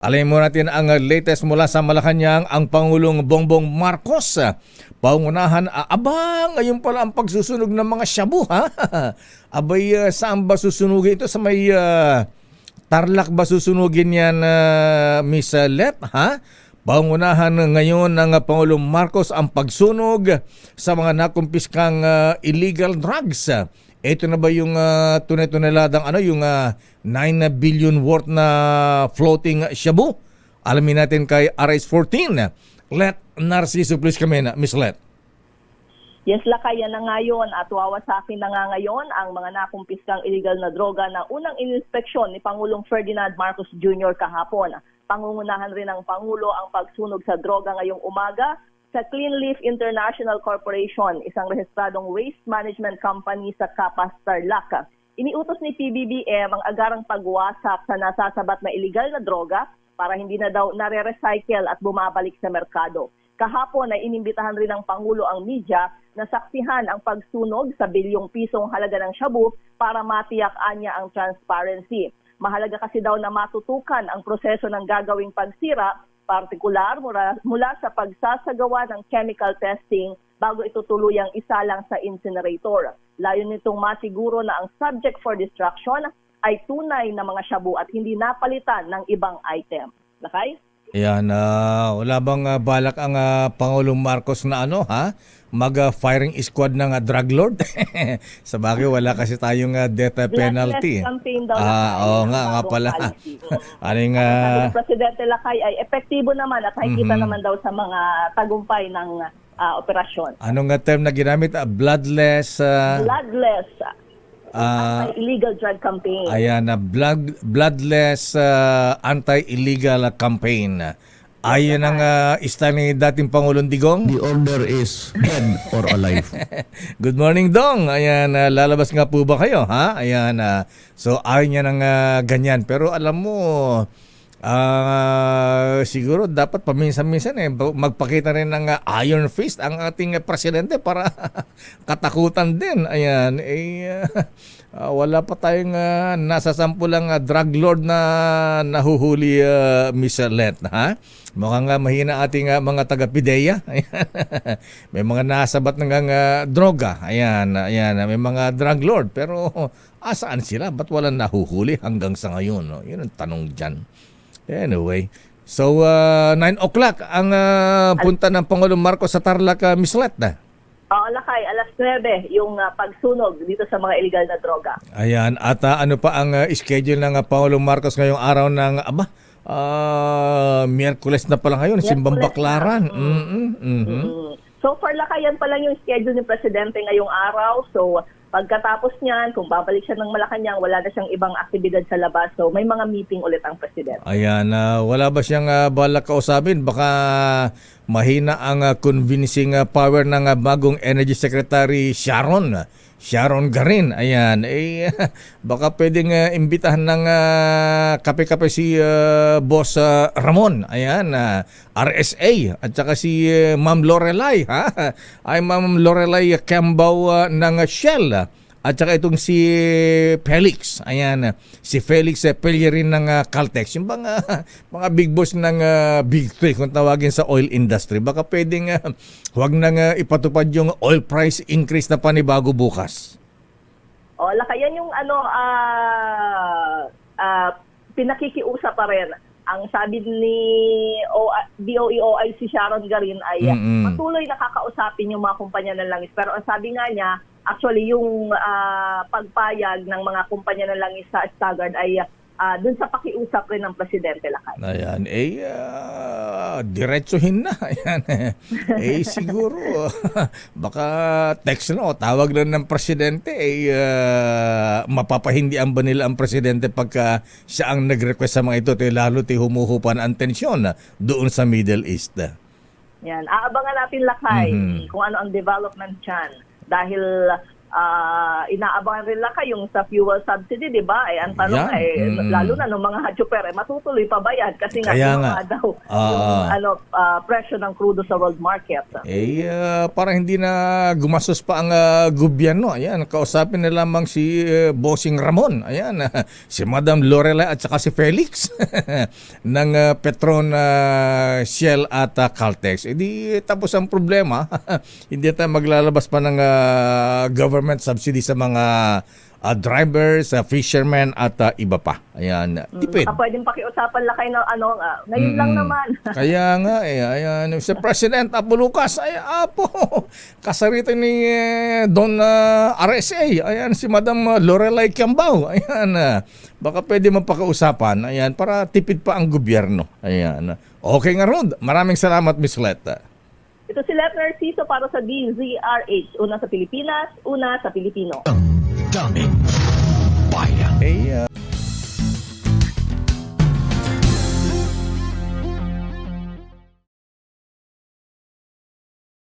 Alamin mo natin ang latest mula sa Malacanang, ang Pangulong Bongbong Marcos. uh, Pangunahan, uh, aba, ngayon pala ang pagsusunog ng mga shabu, ha? Abay, uh, saan ba susunugin ito? Sa may uh, Tarlac ba susunugin yan, uh, Miss Let, ha? Pangunahan ngayon ng Pangulong Marcos ang pagsunog sa mga nakumpiskang uh, illegal drugs. Ito na ba yung uh, tunay-tunaladang ano, yung uh, 9 billion worth na floating shabu? Alamin natin kay RS14. Let Narciso, please come in. Miss Let. Yes, lakaya na ngayon at wawasakin na nga ngayon ang mga nakumpiskang illegal na droga na unang ininspeksyon ni Pangulong Ferdinand Marcos Jr. kahapon. Pangungunahan rin ng Pangulo ang pagsunog sa droga ngayong umaga sa Clean Leaf International Corporation, isang rehistradong waste management company sa Capas, Tarlac. Iniutos ni PBBM ang agarang pagwasak sa nasasabat na illegal na droga para hindi na daw nare-recycle at bumabalik sa merkado. Kahapon ay inimbitahan rin ng Pangulo ang media na saksihan ang pagsunog sa bilyong pisong halaga ng shabu para matiyak niya ang transparency. Mahalaga kasi daw na matutukan ang proseso ng gagawing pagsira, partikular mula, mula sa pagsasagawa ng chemical testing bago ito tuluyang isalang sa incinerator. Layon nitong masiguro na ang subject for destruction ay tunay na mga shabu at hindi napalitan ng ibang item. Lakay? Yan, ah, wala bang ah, balak ang ah, Pangulong Marcos na ano, ha? Mag-firing squad ng ah, drug lord? sa bagay, wala kasi tayong ah, death penalty. Daw Ah, oo nga, nga pala. ano yung, ng Presidente Lakay ay epektibo naman at nakikita Mhm. naman daw sa mga tagumpay ng ah, operasyon. anong ah, term na ginamit? Ah, bloodless, ah, Bloodless ah, illegal drug campaign. ayan, na blood, bloodless ah, anti-illegal campaign. Ayon ang uh, style ni dating Pangulong Digong. The order is dead or alive. Good morning, Dong. Ayan, ah, lalabas nga po ba kayo, ha? Ayan, ah, so ayaw niya ng ah, ganyan. Pero alam mo, ah, siguro dapat paminsan-minsan eh, magpakita rin ng ah, iron fist ang ating ah, presidente para katakutan din. Ayan, eh, ah, wala pa tayong ah, nasa sampulang ah, drug lord na nahuhuli, uh, Miss Let, ha? Mukhang nga mahina ating ah, mga taga-pideya. May mga nasabat ng uh, droga. Ayan, ayan, may mga drug lord. Pero asaan sila? Ba't walang nahuhuli hanggang sa ngayon? No? Yun ang tanong dyan. Anyway, so uh, 9 o'clock ang ah, punta ng Pangulong Marcos sa Tarlac, uh, Miss Let na. Oo, Lakay, alas 9 yung ah, pagsunog dito sa mga illegal na droga. Ayan, at ah, ano pa ang ah, schedule ng ah, Pangulong Marcos ngayong araw ng, aba, ah, Miyerkules na pala ngayon, Simbang Miyerkules Baklaran. na. Mm-mm, mhm. Mm. So far, Lakay, yan pa lang yung schedule ni Presidente ngayong araw. So pagkatapos niyan, kung babalik siya ng Malacanang, wala na siyang ibang aktibidad sa labas. So may mga meeting ulit ang Presidente. Ayan, ah, wala ba siyang ah, balak kausapin? Baka mahina ang ah, convincing ah, power ng ah, bagong Energy Secretary Sharon. Sharon Garin. Ayan, eh baka pwedeng ah, imbitahan ng ah, kape-kape si ah, Boss ah, Ramon. Ayan, ah, RSA at saka si ah, Ma'am Lorelai, ha? Ay Ma'am Lorelai Cambaw ah, ng Shell. At saka itong si Felix, ayan, si Felix eh, Pellerin ng uh, Caltex, yung mga, mga big boss ng ah, Big Three kung tawagin sa oil industry. Baka pwedeng uh, huwag nang ah, ipatupad yung oil price increase na panibago bukas. O, Lakay, yan yung ano, ah ah, pinakikiusap pa rin. Ang sabi ni o, DOE si Sharon Garin ay Mm-mm. patuloy nakakausapin yung mga kumpanya ng langis. Pero ang sabi nga niya, actually yung ah, pagpayag ng mga kumpanya ng langis sa Stagard ay ah, dun sa pakiusap rin ng Presidente Lakay. Ayan, eh, ah, diretsuhin na. Ayan, eh, siguro, baka text na o tawag lang ng presidente, eh, ah, mapapahindian ba nila ang presidente pagka siya ang nag-request sa mga ito, eh, lalo ti humuhupan ang tensyon ah, doon sa Middle East. ah. Yan, aabangan natin Lakay Mhm. kung ano ang development dyan. Dahil ah, inaabangan rin lang yung sa fuel subsidy, di ba? Eh, ang tanong Yan. eh, Mm. lalo na ng mga chuper, eh, matutuloy pa ba yan? Kasi nga, Kaya nga. daw Ah. yung ano, ah, presyo ng crudo sa world market. Eh, ah, parang hindi na gumastos pa ang ah, gobyerno. Ayan, kausapin na lamang si eh, Bossing Ramon. Ayan, si Madam Lorelai at saka si Felix ng ah, Petron ah, Shell at ah, Caltex. Eh di tapos ang problema. hindi tayo maglalabas pa ng ah, government subsidy sa mga ah, drivers, ah, fishermen at ah, iba pa. Ayan, tipid. Ah, pwedeng pakiusapan lang kayo ng ano, ah, ngayon lang Mm. naman. Kaya nga eh, ayan, si President Apo Lucas, ay apo, kasarito ni eh, Don ah, RSA, ayan, si Madam Lorelai Kiambao, ayan, ah, baka pwede mapakausapan, ayan, para tipid pa ang gobyerno, ayan. Okay nga Rod, maraming salamat Miss Letta. Ito si Lep Narciso para sa DZRH. Una sa Pilipinas, una sa Pilipino. Ang